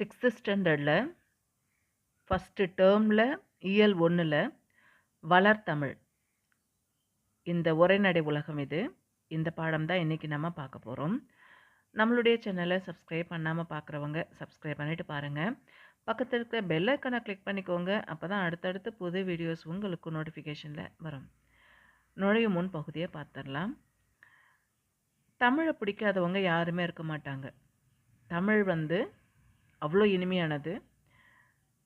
Sixth ஸ்டாண்டர்டில் first டேர்மில் இயல் ஒன்றில் வளர்தமிழ் இந்த உரைநடை உலகம் இது. இந்த பாடம் தான் இன்றைக்கி நம்ம பார்க்க போகிறோம். நம்மளுடைய சேனலை சப்ஸ்கிரைப் பண்ணாமல் பார்க்குறவங்க சப்ஸ்கிரைப் பண்ணிவிட்டு பாருங்கள் பக்கத்தில் இருக்கிற பெல் ஐக்கனை கிளிக் பண்ணிக்கோங்க. அப்போ தான் அடுத்தடுத்து புது வீடியோஸ் உங்களுக்கு நோட்டிஃபிகேஷனில் வரும். நுழையும் முன் பகுதியை பார்த்துடலாம். தமிழை பிடிக்காதவங்க யாருமே இருக்க மாட்டாங்க. தமிழ் வந்து அவ்வளோ இனிமையானது.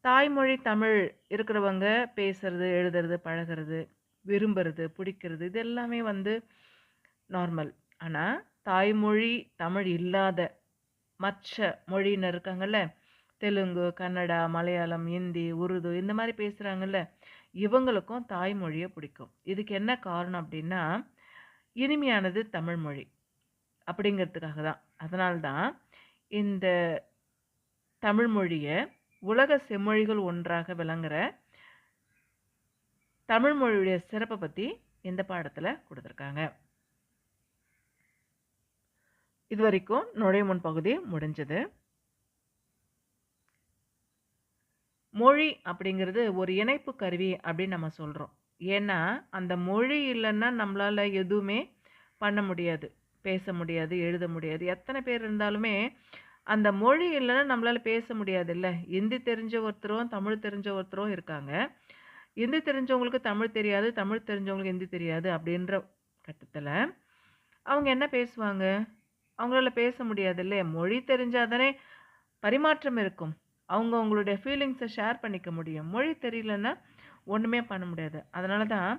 தாய்மொழி தமிழ் இருக்கிறவங்க பேசுறது எழுதுறது பழகிறது விரும்புறது பிடிக்கிறது இது எல்லாமே வந்து நார்மல் ஆனால் தாய்மொழி தமிழ் இல்லாத மற்ற மொழியினர் இருக்காங்கல்ல தெலுங்கு கன்னடா மலையாளம் ஹிந்தி உருது இந்த மாதிரி பேசுகிறாங்கல்ல இவங்களுக்கும் தாய்மொழியை பிடிக்கும். இதுக்கு என்ன காரணம் அப்படின்னா இனிமையானது தமிழ்மொழி அப்படிங்கிறதுக்காக தான். அதனால்தான் இந்த தமிழ் மொழியை உலக செம்மொழிகள் ஒன்றாக விளங்குற தமிழ் மொழியுடைய சிறப்பை பற்றி இந்த பாடத்தில் கொடுத்துருக்காங்க. இது வரைக்கும் நுழைய பகுதி முடிஞ்சது. மொழி அப்படிங்கிறது ஒரு இணைப்பு கருவி அப்படின்னு நம்ம சொல்கிறோம் ஏன்னா அந்த மொழி இல்லைன்னா நம்மளால் எதுவுமே பண்ண முடியாது பேச முடியாது எழுத முடியாது. எத்தனை பேர் இருந்தாலுமே அந்த மொழி இல்லைன்னா நம்மளால் பேச முடியாது இல்லை ஹிந்தி தெரிஞ்ச ஒருத்தரும் தமிழ் தெரிஞ்ச ஒருத்தரும் இருக்காங்க. ஹிந்தி தெரிஞ்சவங்களுக்கு தமிழ் தெரியாது தமிழ் தெரிஞ்சவங்களுக்கு ஹிந்தி தெரியாது அப்படின்ற கட்டத்தில் அவங்க என்ன பேசுவாங்க? அவங்களால பேச முடியாது இல்லையா மொழி தெரிஞ்சால் தானே பரிமாற்றம் இருக்கும். அவங்க அவங்களுடைய ஃபீலிங்ஸை ஷேர் பண்ணிக்க முடியும். மொழி தெரியலன்னா ஒன்றுமே பண்ண முடியாது. அதனால தான்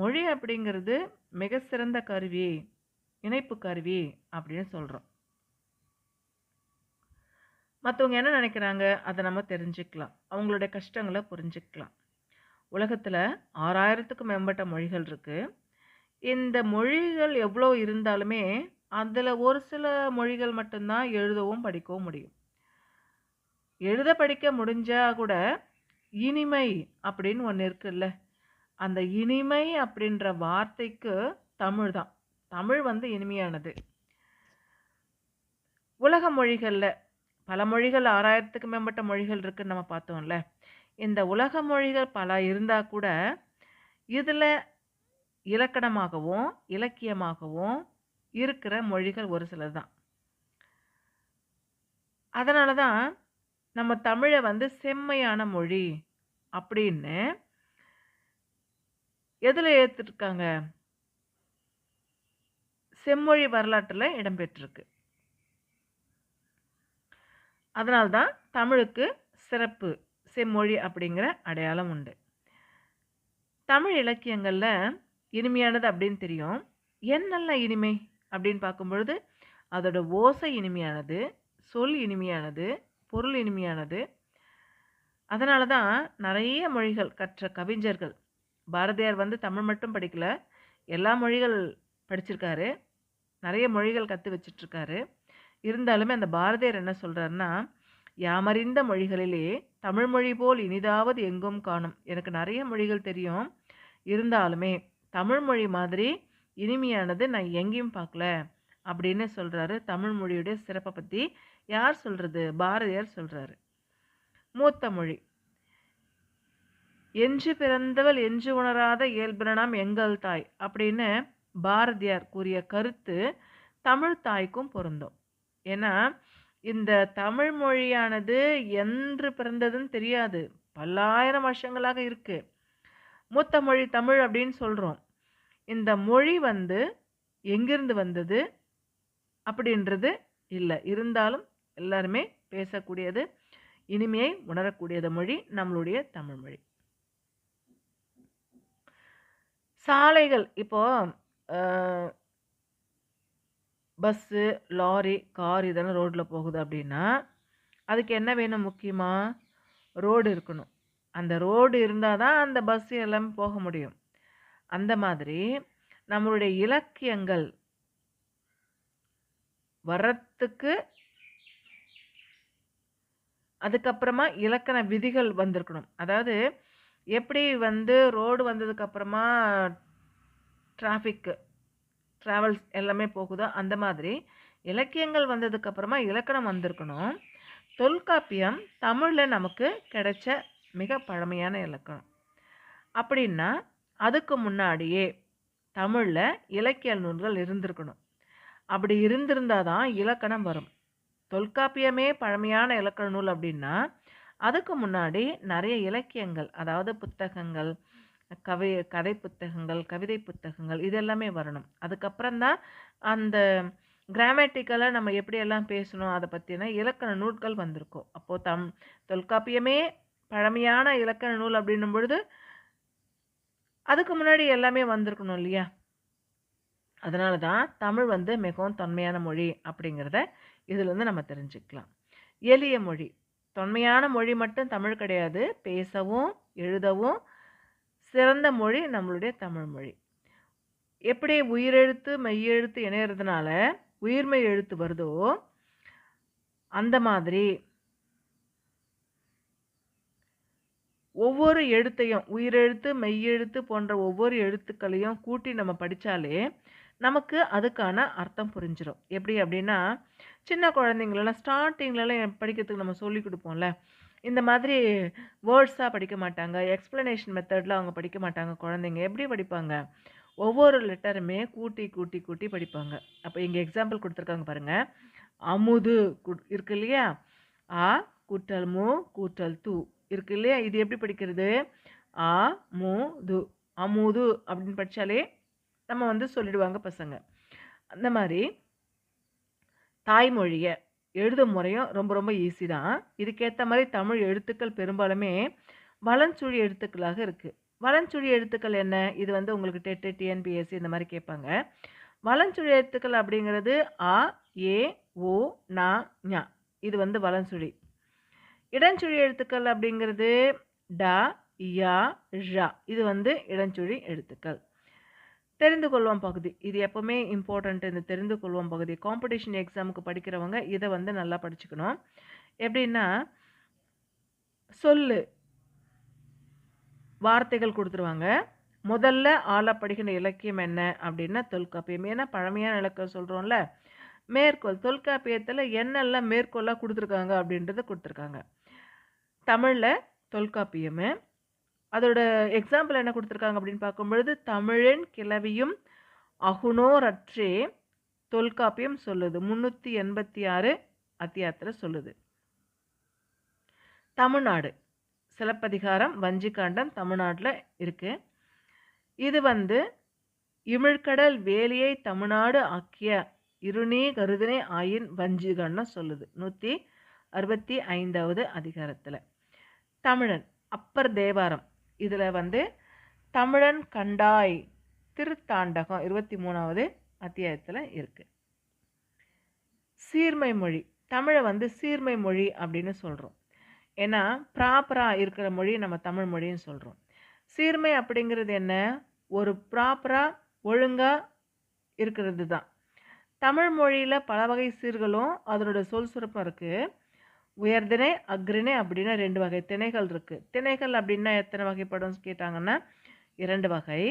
மொழி அப்படிங்கிறது மிக சிறந்த கருவி இணைப்பு கருவி அப்படின்னு சொல்கிறோம் மற்றவங்க என்ன நினைக்கிறாங்க? அதை நம்ம தெரிஞ்சுக்கலாம். அவங்களுடைய கஷ்டங்களை புரிஞ்சுக்கலாம். உலகத்தில் ஆறாயிரத்துக்கும் மேம்பட்ட மொழிகள் இருக்குது இந்த மொழிகள் எவ்வளோ இருந்தாலுமே அதில் ஒரு சில மொழிகள் மட்டும்தான் எழுதவும் படிக்கவும் முடியும். எழுத படிக்க முடிஞ்சால் கூட இனிமை அப்படின்னு ஒன்று இருக்குல்ல? அந்த இனிமை அப்படின்ற வார்த்தைக்கு தமிழ் தான். தமிழ் வந்து இனிமையானது. உலக மொழிகளில் பல மொழிகள் ஆறாயிரத்துக்கு மேம்பட்ட மொழிகள் இருக்குன்னு நம்ம பார்த்தோம்ல. இந்த உலக மொழிகள் பல இருந்தால் கூட இதில் இலக்கணமாகவும் இலக்கியமாகவும் இருக்கிற மொழிகள் ஒரு சிலர் தான். அதனால தான் நம்ம தமிழை வந்து செம்மையான மொழி அப்படின்னு எதில் ஏற்றுருக்காங்க செம்மொழி வரலாற்றில் இடம்பெற்றிருக்கு அதனால்தான் தமிழுக்கு சிறப்பு செம்மொழி அப்படிங்கிற அடையாளம் உண்டு. தமிழ் இலக்கியங்களில் இனிமையானது அப்படின்னு தெரியும். என்னெல்லாம் இனிமை அப்படின்னு பார்க்கும்பொழுது அதோட ஓசை இனிமையானது சொல் இனிமையானது பொருள் இனிமையானது. அதனால தான் நிறைய மொழிகள் கற்ற கவிஞர்கள் பாரதியார் வந்து தமிழ் மட்டும் படிக்கல எல்லா மொழிகள் படிச்சிருக்காரு. நிறைய மொழிகள் கற்று வச்சிட்ருக்காரு. இருந்தாலுமே அந்த பாரதியார் என்ன சொல்கிறாருன்னா யாமறிந்த மொழிகளிலே தமிழ் மொழி போல் இனிதாவது எங்கும் காணும். எனக்கு நிறைய மொழிகள் தெரியும். இருந்தாலுமே தமிழ் மொழி மாதிரி இனிமையானது நான் எங்கேயும் பார்க்கல அப்படின்னு சொல்கிறாரு தமிழ் மொழியுடைய சிறப்பை பற்றி யார் சொல்கிறது பாரதியார் சொல்கிறாரு மூத்த மொழி. என்று பிறந்தவள் என்று உணராத இயல்பினாம் எங்கள் தாய் அப்படின்னு பாரதியார் கூறிய கருத்து தமிழ் தாய்க்கும் பொருந்தும். ஏன்னா இந்த தமிழ் மொழியானது என்று பிறந்ததுன்னு தெரியாது. பல்லாயிரம் வருஷங்களாக இருக்குது மூத்த மொழி தமிழ் அப்படின்னு சொல்கிறோம் இந்த மொழி வந்து எங்கிருந்து வந்தது அப்படின்றது இல்லை. இருந்தாலும் எல்லாருமே பேசக்கூடியது இனிமையை உணரக்கூடியது மொழி நம்மளுடைய தமிழ் மொழி. சாலைகள். இப்போது பஸ்ஸு லாரி கார் இதெல்லாம் ரோட்டில் போகுது அப்படின்னா அதுக்கு என்ன வேணும் முக்கியமாக ரோடு இருக்கணும். அந்த ரோடு இருந்தால் தான் அந்த பஸ் எல்லாமே போக முடியும். அந்த மாதிரி நம்மளுடைய இலக்கியங்கள் வர்றத்துக்கு அதுக்கப்புறமா இலக்கண விதிகள் வந்திருக்கணும். அதாவது எப்படி வந்து ரோடு வந்ததுக்கப்புறமா டிராஃபிக்கு ட்ராவல்ஸ் எல்லாமே போகுதோ? அந்த மாதிரி இலக்கியங்கள் வந்ததுக்கப்புறமா இலக்கணம் வந்திருக்கணும். தொல்காப்பியம் தமிழில் நமக்கு கிடைச்ச மிக பழமையான இலக்கணம். அப்படின்னா அதுக்கு முன்னாடியே தமிழில் இலக்கிய நூல்கள் இருந்திருக்கணும். அப்படி இருந்திருந்தால் தான் இலக்கணம் வரும். தொல்காப்பியமே பழமையான இலக்கண நூல் அப்படின்னா அதுக்கு முன்னாடி நிறைய இலக்கியங்கள் அதாவது புத்தகங்கள் கவி கதை புத்தகங்கள் கவிதை புத்தகங்கள் இதெல்லாமே வரணும். அதுக்கப்புறம் தான் அந்த கிராமட்டிக்கலாக நம்ம எப்படியெல்லாம் பேசணும் அதை பற்றின இலக்கண நூல்கள் வந்திருக்கும். அப்போது தம் தொல்காப்பியமே பழமையான இலக்கண நூல் அப்படின்னும் பொழுது அதுக்கு முன்னாடி எல்லாமே வந்திருக்கணும் இல்லையா? அதனால தான் தமிழ் வந்து மிகவும் தொன்மையான மொழி அப்படிங்கிறத இதுலேருந்து நம்ம தெரிஞ்சுக்கலாம். எளிய மொழி. தொன்மையான மொழி மட்டும் தமிழ் கிடையாது. பேசவும் எழுதவும் சிறந்த மொழி நம்மளுடைய தமிழ் மொழி. எப்படி உயிரெழுத்து மெய்யெழுத்து இணையறதுனால உயிர்மெய் எழுத்து வருதோ அந்த மாதிரி ஒவ்வொரு எழுத்தையும் உயிரெழுத்து மெய்யெழுத்து போன்ற ஒவ்வொரு எழுத்துக்களையும் கூட்டி நம்ம படித்தாலே நமக்கு அதுக்கான அர்த்தம் புரிஞ்சிடும் எப்படி அப்படின்னா சின்ன குழந்தைங்களெல்லாம் ஸ்டார்டிங்லலாம் படிக்கிறதுக்கு நம்ம சொல்லி கொடுப்போம்ல இந்த மாதிரி வேர்ட்ஸாக படிக்க மாட்டாங்க. எக்ஸ்ப்ளனேஷன் மெத்தடில் அவங்க படிக்க மாட்டாங்க குழந்தைங்க. எப்படி படிப்பாங்க? ஒவ்வொரு லெட்டருமே கூட்டி கூட்டி கூட்டி படிப்பாங்க. அப்போ இங்கே எக்ஸாம்பிள் கொடுத்துருக்காங்க பாருங்கள் அமுது இருக்கு இல்லையா? ஆ கூட்டல் மு கூட்டல் து இருக்கு இல்லையா? இது எப்படி படிக்கிறது? ஆ மு து. அமுது அப்படின்னு படித்தாலே நம்ம வந்து சொல்லிடுவாங்க பசங்க. அந்த மாதிரி தாய்மொழியை எழுதும் முறையும் ரொம்ப ரொம்ப ஈஸி தான். இதுக்கேற்ற மாதிரி தமிழ் எழுத்துக்கள் பெரும்பாலுமே வளஞ்சுழி எழுத்துக்களாக இருக்குது வளஞ்சுழி எழுத்துக்கள் என்ன? இது வந்து உங்களுக்கு டெட்டு டிஎன்பிஎஸ்சி இந்த மாதிரி கேட்பாங்க. வளஞ்சுழி எழுத்துக்கள் அப்படிங்கிறது ஆ ஏ ஓ நா ஞா. இது வந்து வலஞ்சுழி இடஞ்சுழி எழுத்துக்கள் அப்படிங்கிறது ட யா ழ. இது வந்து இடஞ்சுழி எழுத்துக்கள். தெரிந்து கொள்வோம் பகுதி. இது எப்போவுமே இம்பார்ட்டண்ட் இந்த தெரிந்து கொள்வோம் பகுதி காம்படிஷன் எக்ஸாமுக்கு படிக்கிறவங்க இதை வந்து நல்லா படிச்சுக்கணும். எப்படின்னா சொல்லு. வார்த்தைகள் கொடுத்துருவாங்க. முதல்ல ஆளப்படுகின்ற இலக்கியம் என்ன அப்படின்னா தொல்காப்பியம். ஏன்னா பழமையான இலக்கியம் சொல்கிறோம்ல மேற்கோள். தொல்காப்பியத்தில் என்னெல்லாம் மேற்கோளாக கொடுத்துருக்காங்க அப்படின்றத கொடுத்துருக்காங்க. தமிழில் தொல்காப்பியம் அதோட எக்ஸாம்பிள் என்ன கொடுத்துருக்காங்க அப்படின்னு பார்க்கும்பொழுது தமிழின் கிளவியும் அகுனோரற்றே தொல்காப்பியம் சொல்லுது. முந்நூற்றி எண்பத்தி ஆறு அத்தியாத்தில் சொல்லுது. தமிழ்நாடு. சிலப்பதிகாரம் வஞ்சிக்காண்டம் தமிழ்நாட்டில் இருக்கு. இது வந்து இமிழ்கடல் வேலியை தமிழ்நாடு ஆக்கிய இருநீ கருதினை ஆயின் வஞ்சிகன்னு சொல்லுது. நூற்றி அறுபத்தி ஐந்தாவது அதிகாரத்தில். தமிழன் அப்பர் தேவாரம். இதில் வந்து தமிழன் கண்டாய் திருத்தாண்டகம் இருபத்தி மூணாவது அத்தியாயத்தில் இருக்குது சீர்மை மொழி தமிழை வந்து சீர்மை மொழி அப்படின்னு சொல்கிறோம் ஏன்னா ப்ராப்பராக இருக்கிற மொழி நம்ம தமிழ் மொழின்னு சொல்கிறோம் சீர்மை அப்படிங்கிறது என்ன? ஒரு ப்ராப்பராக ஒழுங்காக இருக்கிறது தான் தமிழ் மொழியில் பல வகை சீர்களும் அதனோட சொல் சுரப்பும் இருக்குது உயர்திணை அக்ரிணை அப்படின்னா ரெண்டு வகை திணைகள் இருக்குது திணைகள் அப்படின்னா எத்தனை வகைப்படும் கேட்டாங்கன்னா இரண்டு வகை.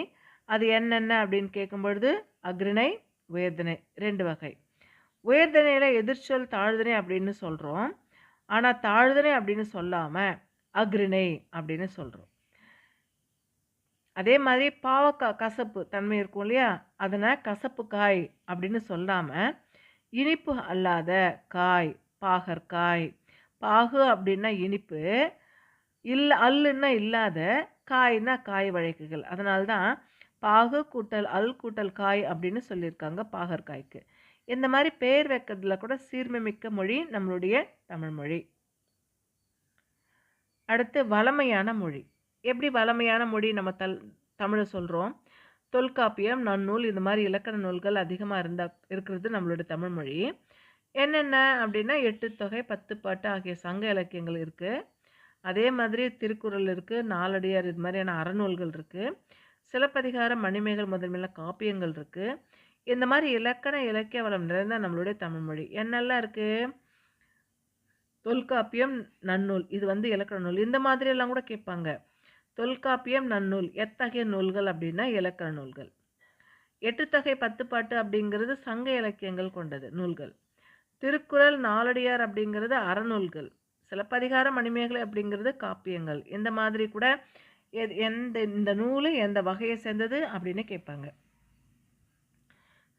அது என்னென்ன அப்படின்னு கேட்கும்பொழுது அக்ரிணை உயர்திணை ரெண்டு வகை. உயர்திணையில் எதிர்ச்சொல் தாழ்திணை அப்படின்னு சொல்கிறோம் ஆனால் தாழ்திணை அப்படின்னு சொல்லாமல் அக்ரிணை அப்படின்னு சொல்கிறோம் அதே மாதிரி பாவக்காய் கசப்பு தன்மை இருக்கும் இல்லையா? அதனால் கசப்பு காய் அப்படின்னு சொல்லாமல் இனிப்பு அல்லாத காய் பாகற்காய் பாகு அப்படின்னா இனிப்பு இல்லை அல்லுன்னா இல்லாத காய்னா காய் வழக்குகள் அதனால்தான் பாகு கூட்டல் அல் கூட்டல் காய் அப்படின்னு சொல்லியிருக்காங்க பாகற்காய்க்கு. இந்த மாதிரி பேர் வைக்கிறதுல கூட சீர்மைமிக்க மொழி நம்மளுடைய தமிழ் மொழி. அடுத்து வளமையான மொழி. எப்படி வளமையான மொழி நம்ம தல் தமிழை சொல்கிறோம் தொல்காப்பியம் நன்னூல் இந்த மாதிரி இலக்கண நூல்கள் அதிகமாக இருந்தால் இருக்கிறது நம்மளுடைய தமிழ் மொழி. என்னென்ன அப்படின்னா எட்டு தொகை பத்து பாட்டு ஆகிய சங்க இலக்கியங்கள் இருக்குது அதே மாதிரி திருக்குறள் இருக்குது நாலடியார் இது மாதிரியான அறநூல்கள் இருக்குது சிலப்பதிகாரம் மணிமேகல் முதன்மையில காப்பியங்கள் இருக்குது இந்த மாதிரி இலக்கண இலக்கிய வளம் நிறைந்த நம்மளுடைய தமிழ்மொழி என்னெல்லாம் இருக்குது தொல்காப்பியம் நன்னூல். இது வந்து இலக்கண நூல். இந்த மாதிரியெல்லாம் கூட கேட்பாங்க. தொல்காப்பியம் நன்னூல். எத்தகைய நூல்கள் அப்படின்னா இலக்கண நூல்கள். எட்டு தொகை பத்து பாட்டு அப்படிங்கிறது சங்க இலக்கியங்கள் கொண்டது நூல்கள். திருக்குறள் நாலடியார் அப்படிங்கிறது அறநூல்கள். சிலப்பதிகார மணிமேகலை அப்படிங்கிறது காப்பியங்கள். இந்த மாதிரி கூட எந்த இந்த நூல் எந்த வகையை சேர்ந்தது அப்படின்னு கேட்பாங்க.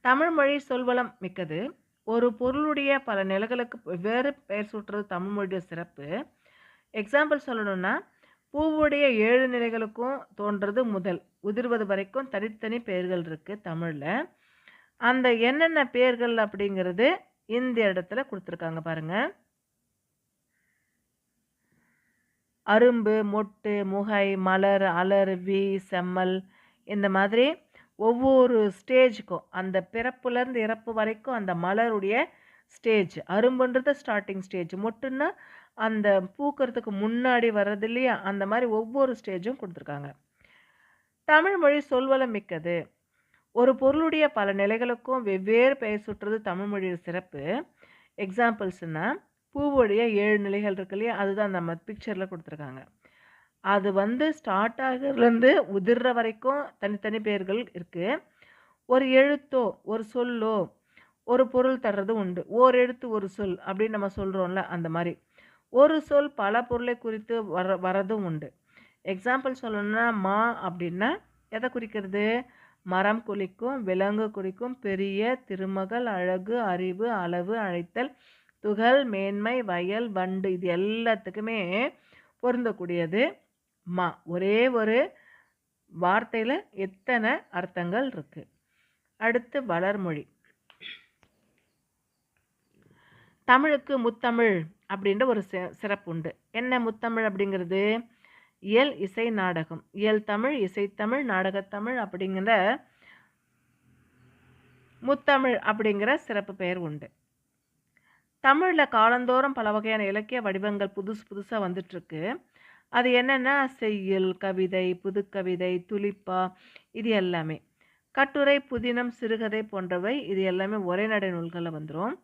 தமிழ் மொழி சொல்வளம் மிக்கது. ஒரு பொருளுடைய பல நிலைகளுக்கு வெவ்வேறு பெயர் சூட்டுறது தமிழ் மொழியுடைய சிறப்பு. எக்ஸாம்பிள் சொல்லணும்னா பூவுடைய ஏழு நிலைகளுக்கும் தோன்றது முதல். உதிர்வது வரைக்கும் தனித்தனி பெயர்கள் இருக்குது தமிழில். அந்த என்னென்ன பெயர்கள் அப்படிங்கிறது இந்த இடத்துல கொடுத்துருக்காங்க பாருங்க. அரும்பு மொட்டு முகை மலர் அலர் வி செம்மல் இந்த மாதிரி ஒவ்வொரு ஸ்டேஜுக்கும் அந்த பிறப்புலேருந்து இறப்பு வரைக்கும் அந்த மலருடைய ஸ்டேஜ். அரும்புன்றது ஸ்டார்டிங் ஸ்டேஜ். மொட்டுன்னா அந்த பூக்கிறதுக்கு முன்னாடி வர்றது இல்லையா அந்த மாதிரி ஒவ்வொரு ஸ்டேஜும் கொடுத்துருக்காங்க. தமிழ் மொழி சொல்வளம் மிக்கது. ஒரு பொருளுடைய பல நிலைகளுக்கும் வெவ்வேறு பெயர் சுற்றுறது தமிழ் சிறப்பு. எக்ஸாம்பிள்ஸ்னால் பூவுடைய ஏழு நிலைகள் இருக்கு இல்லையா? அதுதான் நம்ம பிக்சரில் கொடுத்துருக்காங்க. அது வந்து ஸ்டார்ட் ஆகிறதுலேருந்து உதிர்ற வரைக்கும் தனித்தனி பெயர்கள் இருக்குது ஒரு எழுத்தோ ஒரு சொல்லோ ஒரு பொருள் தர்றது உண்டு. ஓர் எழுத்து ஒரு சொல் அப்படின்னு நம்ம சொல்கிறோம்ல அந்த மாதிரி. ஒரு சொல் பல பொருளை குறித்து வர வரதும் உண்டு. எக்ஸாம்பிள் சொல்லணும்னா மா அப்படின்னா எதை குறிக்கிறது? மரம் குளிக்கும் விலங்கு குறிக்கும் பெரிய திருமகள் அழகு அறிவு அளவு அழைத்தல் துகள் மேன்மை வயல் வண்டு இது எல்லாத்துக்குமே பொருந்தக்கூடியது. மா ஒரே ஒரு வார்த்தையில் எத்தனை அர்த்தங்கள் இருக்கு? அடுத்து வளர்மொழி. தமிழுக்கு முத்தமிழ் அப்படின்ற ஒரு சிறப்பு உண்டு என்ன முத்தமிழ் அப்படிங்கிறது? இயல் இசை நாடகம். இயல் தமிழ் இசைத்தமிழ் நாடகத்தமிழ் அப்படிங்கிற முத்தமிழ் அப்படிங்கிற சிறப்பு பெயர் உண்டு. தமிழில் காலந்தோறும் பல வகையான இலக்கிய வடிவங்கள் புதுசு புதுசாக வந்துட்டுருக்கு. அது என்னென்னா செய்யுள் கவிதை புதுக்கவிதை துளிப்பா இது எல்லாமே. கட்டுரை புதினம் சிறுகதை போன்றவை இது எல்லாமே ஒரே நடை நூல்களில் வந்துடும்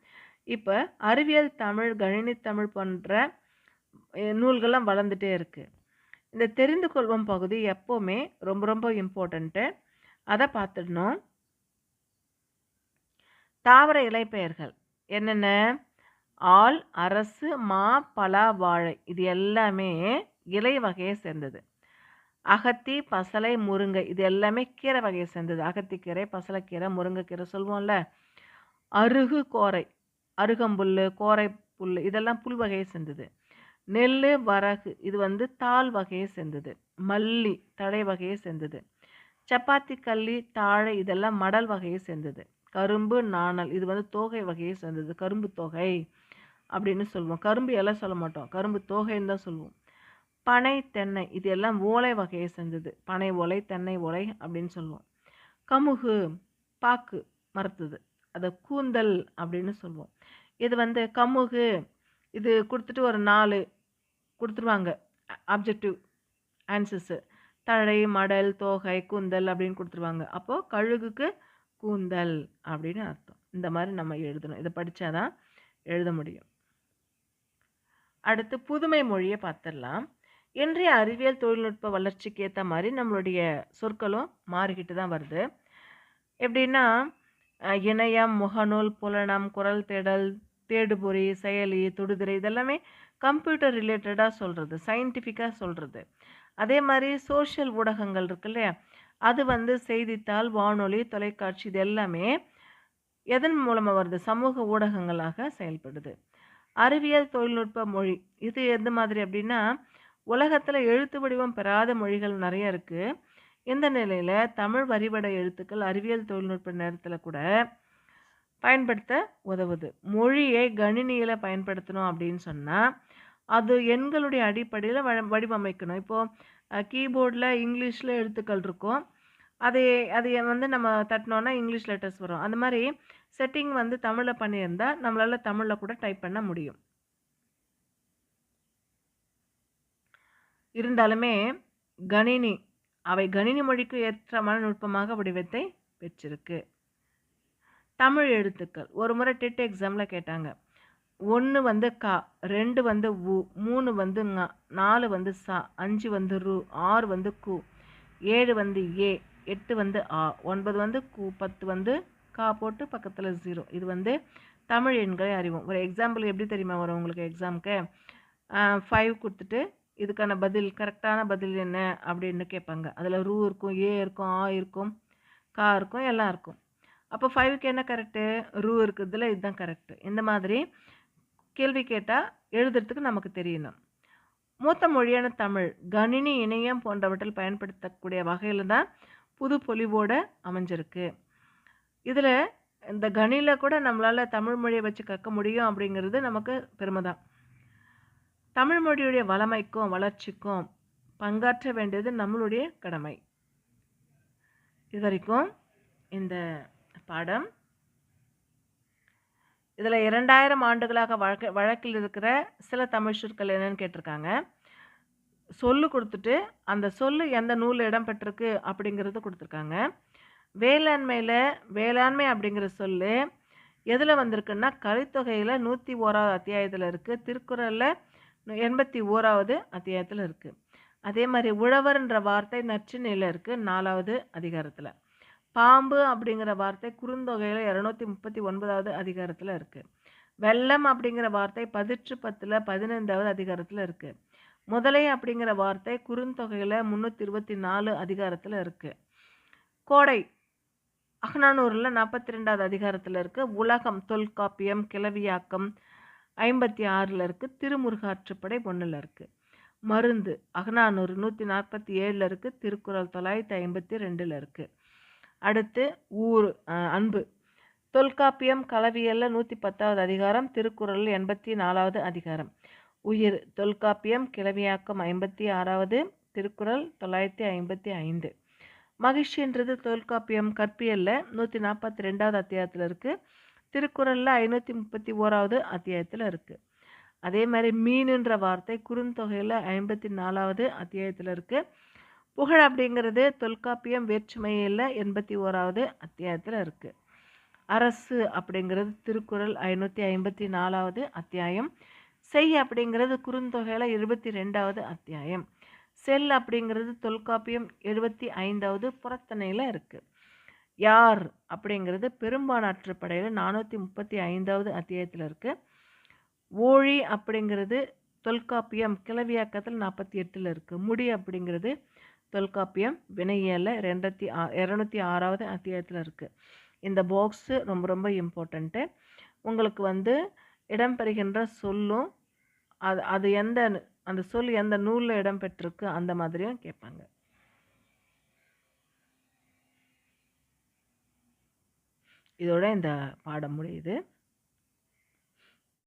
இப்போ அறிவியல் தமிழ் கணினி தமிழ் போன்ற நூல்கள்லாம் வளர்ந்துட்டே இருக்குது இந்த தெரிந்து கொள்வோம் பகுதி எப்போவுமே ரொம்ப ரொம்ப இம்பார்ட்டண்ட்டு அதை பார்த்துடணும் தாவர இலைப்பெயர்கள். என்னென்ன? ஆல் அரசு மா பலா வாழை. இது எல்லாமே இலை வகையை சேர்ந்தது. அகத்தி பசலை முருங்கை. இது எல்லாமே கீரை வகையை சேர்ந்தது. அகத்திக்கீரை பசலைக்கீரை முருங்கைக்கீரை சொல்லுவோம்ல. அருகு கோரை. அருகம்புல் கோரை புல் இதெல்லாம் புல் வகையை சேர்ந்தது. நெல் வரகு இது வந்து தாள் வகையை சேர்ந்தது. மல்லி தழை வகையை சேர்ந்தது. சப்பாத்தி கள்ளி தாழை இதெல்லாம் மடல் வகையை சேர்ந்தது. கரும்பு நாணல் இது வந்து தோகை வகையை சேர்ந்தது. கரும்பு தொகை அப்படின்னு சொல்லுவோம். கரும்பு எல்லாம் சொல்ல மாட்டோம். கரும்பு தோகைன்னு தான் சொல்லுவோம். பனை தென்னை இது எல்லாம் ஓலை வகையை சேர்ந்தது. பனை ஓலை தென்னை ஓலை அப்படின்னு சொல்லுவோம். கமுகு பாக்கு மரத்துது அதை கூந்தல் அப்படின்னு சொல்லுவோம். இது வந்து கமுகு இது கொடுத்துட்டு ஒரு நாலு கொடுத்துருவாங்க. ஆப்ஜெக்டிவ் ஆன்சர்ஸு தழை மடல் தோகை கூந்தல் அப்படின்னு கொடுத்துருவாங்க. அப்போது கழுகுக்கு கூந்தல் அப்படின்னு அர்த்தம். இந்த மாதிரி நம்ம எழுதணும். இதை படித்தாதான் எழுத முடியும். அடுத்து புதுமை மொழியை பார்த்துடலாம். இன்றைய அறிவியல் தொழில்நுட்ப வளர்ச்சிக்கு ஏற்ற மாதிரி நம்மளுடைய சொற்களும் மாறிக்கிட்டு தான் வருது. எப்படின்னா இணையம் முகநூல் புலனம் குரல் தேடல் தேடுபொறி செயலி தொடுதிரை இதெல்லாமே கம்ப்யூட்டர் ரிலேட்டடாக சொல்கிறது சயின்டிஃபிக்காக சொல்கிறது அதே மாதிரி சோஷியல் ஊடகங்கள் இருக்கு இல்லையா? அது வந்து செய்தித்தாள் வானொலி தொலைக்காட்சி இது எல்லாமே எதன் மூலமாக வருது? சமூக ஊடகங்களாக செயல்படுது. அறிவியல் தொழில்நுட்ப மொழி இது எந்த மாதிரி அப்படின்னா உலகத்தில் எழுத்து வடிவம் பெறாத மொழிகள் நிறைய இருக்குது இந்த நிலையில் தமிழ் வரிவடை எழுத்துக்கள் அறிவியல் தொழில்நுட்ப நேரத்தில் கூட பயன்படுத்த உதவுது. மொழியை கணினியில் பயன்படுத்தணும் அப்படின்னு சொன்னால் அது எண்களுடைய அடிப்படையில் வ வடிவமைக்கணும். இப்போது கீபோர்டில் இங்கிலீஷில் எழுத்துக்கள் இருக்கும். அதை அது வந்து நம்ம தட்டினோன்னா இங்கிலீஷ் லெட்டர்ஸ் வரும். அந்த மாதிரி செட்டிங் வந்து தமிழில் பண்ணியிருந்தால் நம்மளால் தமிழில் கூட டைப் பண்ண முடியும். இருந்தாலுமே கணினி அவை கணினி மொழிக்கு ஏற்றமான நுட்பமாக வடிவத்தை பெற்றிருக்கு. தமிழ் எழுத்துக்கள். ஒரு முறை டெட் எக்ஸாமில் கேட்டாங்க. ஒன்று வந்து கா ரெண்டு வந்து உ மூணு வந்து ங நாலு வந்து சா அஞ்சு வந்து ரு ஆறு வந்து கு ஏழு வந்து ஏ எட்டு வந்து ஆ ஒன்பது வந்து கு பத்து வந்து கா போட்டு பக்கத்தில் ஜீரோ இது வந்து தமிழ் எண்களை அறிவோம். ஒரு எக்ஸாம்பிள் எப்படி தெரியுமா வரும் உங்களுக்கு எக்ஸாமுக்கு ஃபைவ் கொடுத்துட்டு இதுக்கான பதில் கரெக்டான பதில் என்ன அப்படின்னு கேட்பாங்க. அதில் ரூ இருக்கும் ஏ இருக்கும் ஆ இருக்கும் கா இருக்கும் எல்லாம் இருக்கும். அப்போ ஃபைவுக்கு என்ன கரெக்டு ரூ இருக்கிறதுல இதுதான் கரெக்டு இந்த மாதிரி கேள்வி கேட்டால் எழுதுறதுக்கு நமக்கு தெரியணும். மூத்த மொழியான தமிழ் கணினி இணையம் போன்றவற்றில் பயன்படுத்தக்கூடிய வகையில் தான் புது பொலிவோடு அமைஞ்சிருக்கு. இதில் இந்த கணியில் கூட நம்மளால் தமிழ் மொழியை வச்சு கற்க முடியும் அப்படிங்கிறது நமக்கு பெருமை தான் தமிழ் மொழியுடைய வளமைக்கும் வளர்ச்சிக்கும் பங்காற்ற வேண்டியது நம்மளுடைய கடமை. இது வரைக்கும் இந்த பாடம். இதில் இரண்டாயிரம் ஆண்டுகளாக வழக்க வழக்கில் இருக்கிற சில தமிழ் சொற்கள் என்னன்னு கேட்டிருக்காங்க. சொல்லு கொடுத்துட்டு அந்த சொல்லு எந்த நூலில் இடம்பெற்றிருக்கு அப்படிங்கிறது கொடுத்துருக்காங்க. வேளாண்மையில் வேளாண்மை அப்படிங்கிற சொல்லு எதில் வந்திருக்குன்னா கலித்தொகையில் நூற்றி ஓராவது அத்தியாயத்தில் இருக்குது திருக்குறளில் எண்பத்தி ஓராவது அத்தியாயத்தில் இருக்குது அதே மாதிரி உழவர்ன்ற வார்த்தை நற்றினையில் இருக்குது நாலாவது அதிகாரத்தில். பாம்பு அப்படிங்கிற வார்த்தை குறுந்தொகையில் இரநூத்தி முப்பத்தி ஒன்பதாவது அதிகாரத்தில் இருக்குது வெள்ளம் அப்படிங்கிற வார்த்தை பதிற்று பத்தில் பதினைந்தாவது அதிகாரத்தில் இருக்குது முதலை அப்படிங்கிற வார்த்தை குறுந்தொகையில் முந்நூற்றி இருபத்தி நாலு அதிகாரத்தில் இருக்குது கோடை அகநானூரில் நாற்பத்தி ரெண்டாவது அதிகாரத்தில் இருக்குது உலகம் தொல்காப்பியம் கிளவியாக்கம் ஐம்பத்தி ஆறில் இருக்குது திருமுருகாற்றுப்படை ஒன்றில் இருக்குது மருந்து அகநானூறு நூற்றி நாற்பத்தி ஏழில் இருக்குது திருக்குறள் தொள்ளாயிரத்தி ஐம்பத்தி ரெண்டில் இருக்குது அடுத்து ஊர் அன்பு. தொல்காப்பியம் கலவியல்ல நூற்றி பத்தாவது அதிகாரம் திருக்குறள் எண்பத்தி நாலாவது அதிகாரம். உயிர் தொல்காப்பியம் கிளவியாக்கம் ஐம்பத்தி ஆறாவது திருக்குறள் தொள்ளாயிரத்தி ஐம்பத்தி ஐந்து. மகிழ்ச்சின்றது தொல்காப்பியம் கற்பியலில் நூற்றி நாற்பத்தி ரெண்டாவது அத்தியாயத்தில் இருக்குது திருக்குறளில் ஐநூற்றி முப்பத்தி ஓராவது அத்தியாயத்தில் இருக்குது அதே மாதிரி மீனுன்ற வார்த்தை குறுந்தொகையில் ஐம்பத்தி நாலாவது அத்தியாயத்தில் இருக்குது புகழ் அப்படிங்கிறது தொல்காப்பியம் வேற்றுமையில் எண்பத்தி ஓராவது அத்தியாயத்தில் இருக்குது அரசு அப்படிங்கிறது திருக்குறள் ஐநூற்றி ஐம்பத்தி நாலாவது அத்தியாயம். செய் அப்படிங்கிறது குறுந்தொகையில் இருபத்தி ரெண்டாவது அத்தியாயம். செல் அப்படிங்கிறது தொல்காப்பியம் எழுபத்தி ஐந்தாவது புறத்தனையில் இருக்குது யார் அப்படிங்கிறது பெரும்பானாற்று படையில் நானூற்றி முப்பத்தி ஐந்தாவது அத்தியாயத்தில் இருக்குது ஓழி அப்படிங்கிறது தொல்காப்பியம் கிளவியாக்கத்தில் நாற்பத்தி எட்டில் இருக்குது முடி அப்படிங்கிறது தொல்காப்பியம் வினையியலில் ரெண்டாயிரத்தி ஆ இரநூத்தி ஆறாவது அத்தியாயத்தில் இருக்குது இந்த பாக்ஸு ரொம்ப ரொம்ப இம்பார்ட்டண்ட்டு உங்களுக்கு வந்து இடம்பெறுகின்ற சொல்லும் அது அது எந்த அந்த சொல் எந்த நூலில் இடம்பெற்றிருக்கு அந்த மாதிரியும் கேட்பாங்க. இதோட இந்த பாடம் முடியுது.